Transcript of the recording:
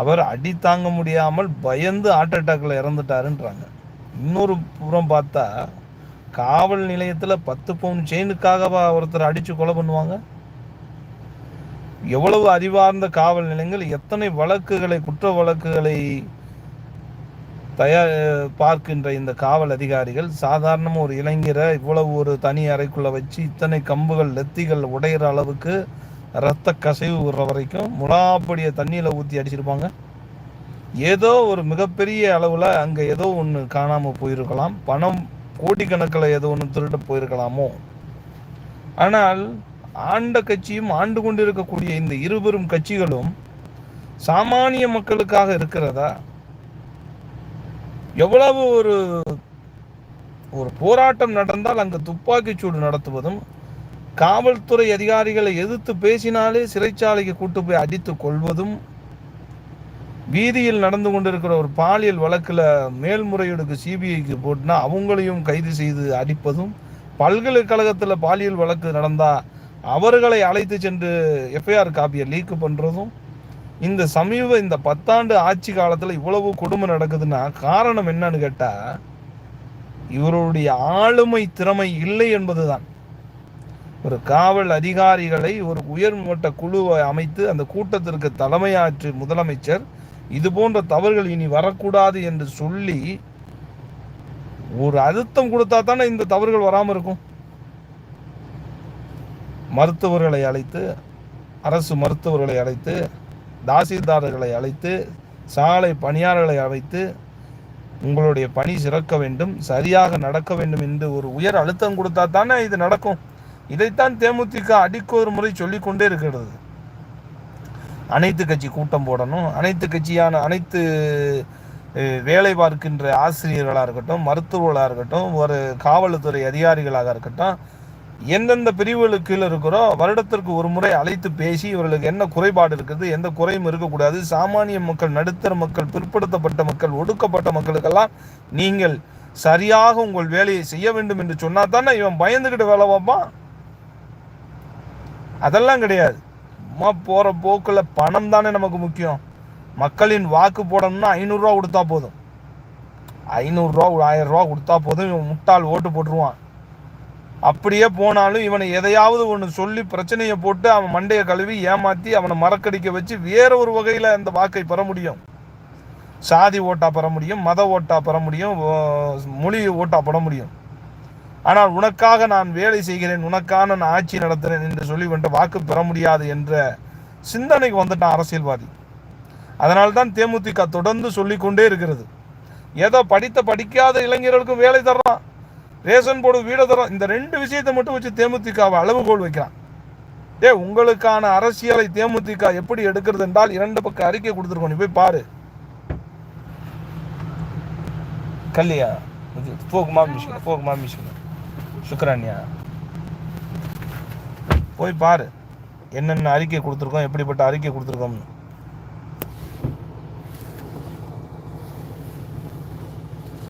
அவர் அடி தாங்க முடியாமல் பயந்து ஹார்ட் அட்டாக்ல இறந்துட்டாருன்றாங்க. இன்னொரு புறம் பார்த்தா காவல் நிலையத்தில் பத்து பவுன் செயினுக்காகவா ஒருத்தர் அடித்து கொலை பண்ணுவாங்க? எவ்வளவு அறிவார்ந்த காவல் நிலையங்கள் எத்தனை வழக்குகளை குற்ற வழக்குகளை தயார் பார்க்கின்ற இந்த காவல் அதிகாரிகள் சாதாரணமாக ஒரு இளைஞரை இவ்வளவு ஒரு தனி அறைக்குள்ளே வச்சு இத்தனை கம்புகள் லெத்திகள் உடையிற அளவுக்கு ரத்த கசைவு விடுற வரைக்கும் முலாப்படியை தண்ணியில் ஊற்றி அடிச்சிருப்பாங்க. ஏதோ ஒரு மிகப்பெரிய அளவில் அங்கே ஏதோ ஒன்று காணாமல் போயிருக்கலாம். பணம் கோடிக்கணக்கில் ஏதோ ஒன்று திருட்டு போயிருக்கலாமோ? ஆனால் ஆண்ட கட்சியும் ஆண்டு கொண்டிருக்கக்கூடிய இந்த இருபெரும் கட்சிகளும் சாமானிய மக்களுக்காக இருக்கிறதா? எவ்வளவு ஒரு ஒரு போராட்டம் நடந்தால் அங்கு துப்பாக்கிச்சூடு நடத்துவதும் காவல்துறை அதிகாரிகளை எதிர்த்து பேசினாலே சிறைச்சாலைக்கு கூட்டு போய் அடித்து கொள்வதும் வீதியில் நடந்து கொண்டிருக்கிற ஒரு பாலியல் வழக்கில் மேல்முறையீடுக்கு சிபிஐக்கு போட்டுனா அவங்களையும் கைது செய்து அடிப்பதும் பல்கலைக்கழகத்தில் பாலியல் வழக்கு நடந்தால் அவர்களை அழைத்து சென்று எஃப்ஐஆர் காப்பியை லீக் பண்ணுறதும் இந்த சமீப இந்த பத்தாண்டு ஆட்சி காலத்தில் இவ்வளவு கொடுமை நடக்குதுன்னா காரணம் என்னன்னு கேட்டால் இவருடைய ஆளுமை திறமை இல்லை என்பதுதான். ஒரு காவல் அதிகாரிகளை ஒரு உயர்மட்ட குழுவை அமைத்து அந்த கூட்டத்திற்கு தலைமையாற்றி முதலமைச்சர் இது போன்ற தவறுகள் இனி வரக்கூடாது என்று சொல்லி ஒரு அழுத்தம் கொடுத்தா தானே இந்த தவறுகள் வராமல் இருக்கும். மருத்துவர்களை அழைத்து அரசு மருத்துவர்களை அழைத்து தாசில்தார்களை அழைத்து சாலை பணியாளர்களை அழைத்து உங்களுடைய பணி சிறக்க வேண்டும் சரியாக நடக்க வேண்டும் என்று ஒரு உயர் அழுத்தம் கொடுத்தா தானே இது நடக்கும். இதைத்தான் தேமுதிக அடிக்க ஒரு முறை சொல்லிக்கொண்டே இருக்கிறது. அனைத்து கட்சி கூட்டம் போடணும். அனைத்து கட்சியான அனைத்து வேலை பார்க்கின்ற ஆசிரியர்களாக இருக்கட்டும் மருத்துவர்களாக இருக்கட்டும் ஒரு காவல்துறை அதிகாரிகளாக இருக்கட்டும் எந்தெந்த பிரிவுகளுக்கு கீழே இருக்கிறோ வருடத்திற்கு ஒரு முறை அழைத்து பேசி இவர்களுக்கு என்ன குறைபாடு இருக்குது எந்த குறையும் இருக்கக்கூடாது சாமானிய மக்கள் நடுத்தர மக்கள் பிற்படுத்தப்பட்ட மக்கள் ஒடுக்கப்பட்ட மக்களுக்கெல்லாம் நீங்கள் சரியாக உங்கள் வேலையை செய்ய வேண்டும் என்று சொன்னா தானே இவன் பயந்துக்கிட்டு வேலை பார்ப்பான்? அதெல்லாம் கிடையாது. சும்மா போகிற போக்கில் பணம் தானே நமக்கு முக்கியம். மக்களின் வாக்கு போடணும்னா ஐநூறுரூவா கொடுத்தா போதும். ஐநூறுரூவா ஆயிரரூவா கொடுத்தா போதும். இவன் முட்டாள் ஓட்டு போட்டுருவான். அப்படியே போனாலும் இவனை எதையாவது ஒன்று சொல்லி பிரச்சனையை போட்டு அவன் மண்டையை கழுவி ஏமாற்றி அவனை மறக்கடிக்க வச்சு வேற ஒரு வகையில் அந்த வாக்கை பெற முடியும். சாதி ஓட்டா பெற முடியும் மத ஓட்டா பெற முடியும் ஓ- மொழி ஓட்டா பெற முடியும். ஆனால் உனக்காக நான் வேலை செய்கிறேன் உனக்கான நான் ஆட்சி நடத்துகிறேன் என்று சொல்லி வந்துட்டு வாக்கு பெற முடியாது என்ற சிந்தனைக்கு வந்துட்டான் அரசியல்வாதி. அதனால்தான் தேமுதிக தொடர்ந்து சொல்லிக்கொண்டே இருக்கிறது. ஏதோ படித்த படிக்காத இளைஞர்களுக்கும் வேலை தர்றான். ரேஷன் போர்டு வீடு தர்றான். இந்த ரெண்டு விஷயத்தை மட்டும் வச்சு தேமுதிகவை அளவுகோல் வைக்கிறான். டே உங்களுக்கான அரசியலை தேமுதிக எப்படி எடுக்கிறது என்றால் இரண்டு பக்கம் அறிக்கை கொடுத்துருக்கோம். நீ போய் பாரு. கல்லியா? போகுமா மிஷின் போகுமா மிஷின் சுக்கரானியா போய் பாரு. என்னென்ன அறிக்கை கொடுத்துருக்கோம் எப்படிப்பட்ட அறிக்கை கொடுத்துருக்கோம்னு.